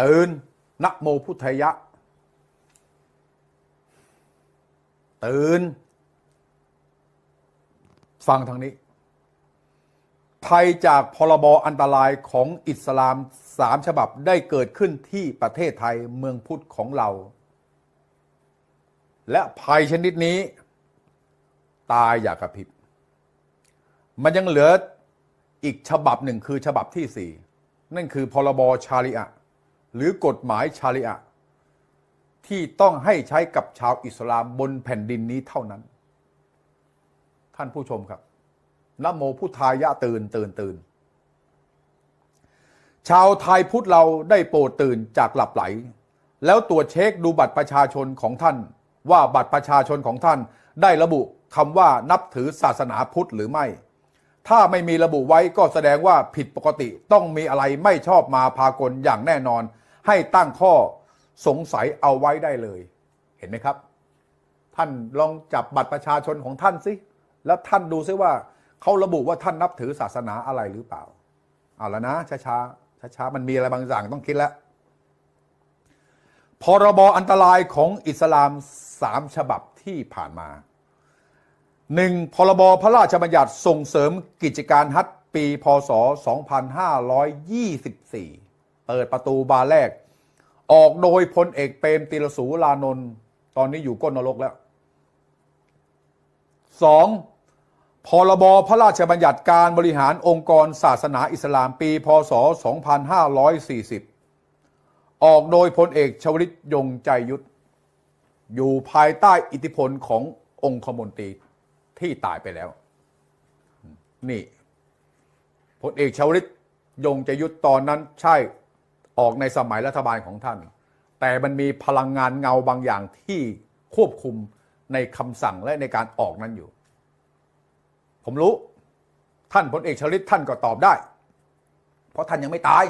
ตื่นนะโมพุทธยะ ตื่น ฟังทางนี้ ภัยจากพรบอันตรายของอิสลามสามฉบับได้เกิดขึ้นที่ประเทศไทยเมืองพุทธของเรา และภัยชนิดนี้ ตายอย่ากระพริบ มันยังเหลืออีกฉบับหนึ่งคือฉบับที่สี่นั่นคือพรบชาริอะ หรือกฎหมายชาริอะที่ต้องให้ใช้กับชาวอิสลามบนแผ่นดินนี้เท่านั้น ท่านผู้ชมครับนโมพุทธายะตื่นตื่นตื่น ชาวไทยพุทธเราได้โปรดตื่นจากหลับไหล แล้วตรวจเช็คดูบัตรประชาชนของท่าน ว่าบัตรประชาชนของท่านได้ระบุคำว่านับถือศาสนาพุทธหรือไม่ ถ้าไม่มีระบุไว้ก็แสดงว่าผิดปกติต้องมีอะไรไม่ชอบมาพากลอย่างแน่นอน ให้ตั้งข้อสงสัยเอาไว้ได้เลย เห็นไหมครับ ท่านลองจับบัตรประชาชนของท่านสิแล้วท่านดูซิว่าเขาระบุว่าท่านนับถือศาสนาอะไรหรือเปล่าเอาแล้วนะช้าช้าช้าช้าๆมันมีอะไรบางอย่างต้องคิดแล้วพรบอันตรายของอิสลามสามฉบับที่ผ่านมาหนึ่งพรบพระราชบัญญัติส่งเสริมกิจการฮัทปี พศ 2524 เปิดประตูบานแรก ออกโดยพลเอกเปรมติรสูลานนท์ตอนนี้อยู่ก้นนรกแล้ว 2. พรบพระราชบัญญัติการบริหารองค์กรศาสนาอิสลามปี พศ 2540 ออกโดยพลเอกชวลิตยงใจยุทธอยู่ภายใต้อิทธิพลขององคมนตรีที่ตายไปแล้ว นี่พลเอกชวลิตยงใจยุทธตอนนั้นใช่ ออกในสมัยรัฐบาลของท่าน แต่มันมีพลังงานเงาบางอย่างที่ควบคุมในคำสั่งและในการออกนั้นอยู่ ผมรู้ ท่านพลเอกชลิตท่านก็ตอบได้ เพราะท่านยังไม่ตาย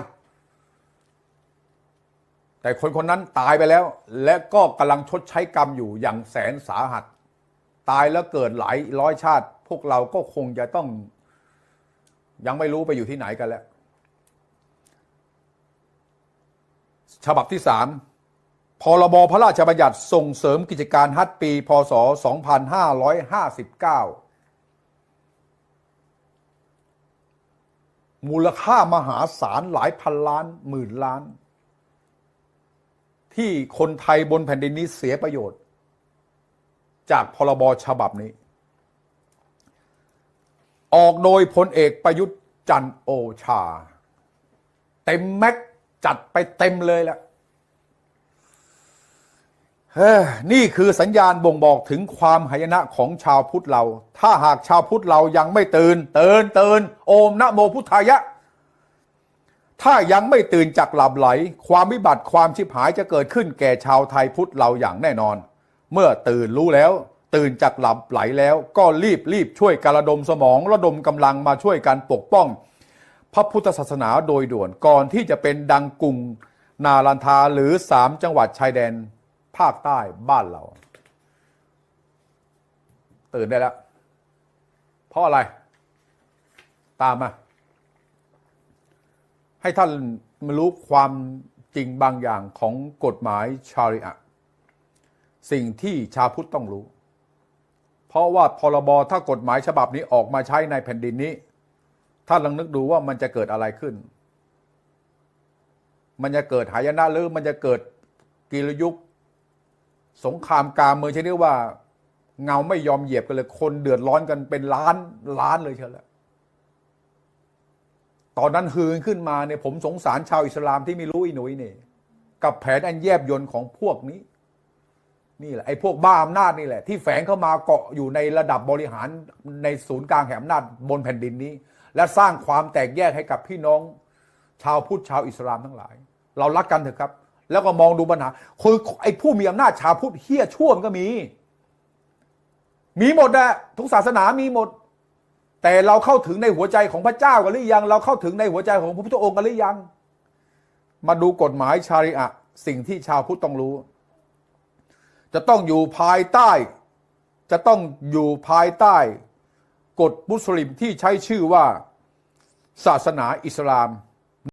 แต่คนคนนั้นตายไปแล้ว และก็กำลังชดใช้กรรมอยู่อย่างแสนสาหัส ตายแล้วเกิดหลายร้อยชาติ พวกเราก็คงจะต้อง ยังไม่รู้ไปอยู่ที่ไหนกันแล้ว ฉบับที่สามพรบพระราชบัญญัติส่งเสริมกิจการฮัทปี พศ 2559 มูลค่ามหาศาลหลายพันล้านหมื่นล้าน ที่คนไทยบนแผ่นดินนี้เสียประโยชน์ จากพรบฉบับนี้ ออกโดยพลเอกประยุทธ์จันโอชา เต็มแม็ก จัดไปเต็มเลยแหละเฮ้นี่คือสัญญาณบ่งบอกถึงความหายนะของชาวพุทธเรา ถ้าหากชาวพุทธเรายังไม่ตื่นเตือนเตือนโอมนะโมพุทธายะ ถ้ายังไม่ตื่นจากหลับไหล ความวิบัติความชิบหายจะเกิดขึ้นแก่ชาวไทยพุทธเราอย่างแน่นอน เมื่อตื่นรู้แล้ว ตื่นจากหลับไหลแล้วก็รีบรีบช่วยการระดมสมองระดมกำลังมาช่วยกันปกป้อง พระพุทธศาสนาโดยด่วนก่อนที่จะเป็นดังกรุงนาลันทาหรือสามจังหวัดชายแดนภาคใต้บ้านเรา ตื่นได้แล้ว เพราะอะไร ตามมา ให้ท่านมารู้ความจริงบางอย่างของกฎหมายชาริอะห์สิ่งที่ชาพุทธต้องรู้ เพราะว่าพรบถ้ากฎหมายฉบับนี้ออกมาใช้ในแผ่นดินนี้ ท่านลองนึกดูว่ามันจะเกิดอะไรขึ้น มันจะเกิดหายนะหรือมันจะเกิดกิรยุค สงครามกลางเมืองชนิดว่า เงาไม่ยอมเหยียบกันเลย คนเดือดร้อนกันเป็นล้านล้านเลยเชียวแหละตอนนั้นฮือขึ้นมาเนี่ยผมสงสารชาวอิสลามที่ไม่รู้อีหนุ่ยนี่กับแผนอันแยบยนของพวกนี้ นี่แหละไอ้พวกบ้าอำนาจนี่แหละ ที่แฝงเข้ามาเกาะอยู่ในระดับบริหารในศูนย์กลางแห่งอำนาจบนแผ่นดินนี้ และสร้างความแตกแยกให้กับพี่น้อง ชาวพุทธชาวอิสลามทั้งหลาย เรารักกันเถอะครับ แล้วก็มองดูปัญหาคือไอ้ผู้มีอำนาจชาวพุทธเฮี้ยชั่วมันก็มี มีหมดอะทุกศาสนามีหมด แต่เราเข้าถึงในหัวใจของพระเจ้ากันหรือยัง เราเข้าถึงในหัวใจของพระพุทธองค์กันหรือยัง มาดูกฎหมายชาริอะสิ่งที่ชาวพุทธต้องรู้ จะต้องอยู่ภายใต้ จะต้องอยู่ภายใต้ ฎมุสลิมที่ใช้ชื่อว่าศาสนาอิสลาม